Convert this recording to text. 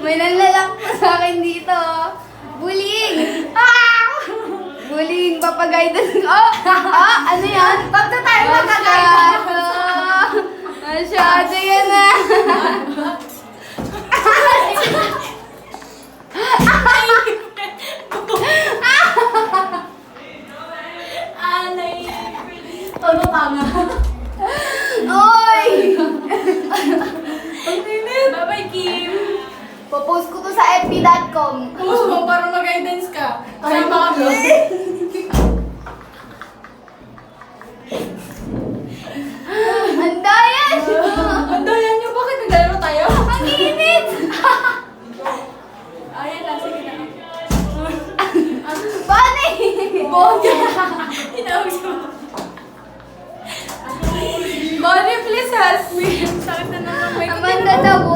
May nanlalak pa sa akin dito. Bullying! Ah! Bullying, papagay Oh! Ah! Ano yan? Ba't na tayo magkagay? Masyado! Yan ah! Alay. Tanga. Oy! Ang. Bye-bye, Kim. Popost ko to sa fb.com. Puso mo para mag-guidance ka. Kasama kami. Ang dayan! Ang daya niyo, bakit naglalaro tayo? Ang init! Ayan lang, sige na. Eh? Bonnie! Tinawag siya. Bonnie, please help me. Sakit na naman. may Amanda daw,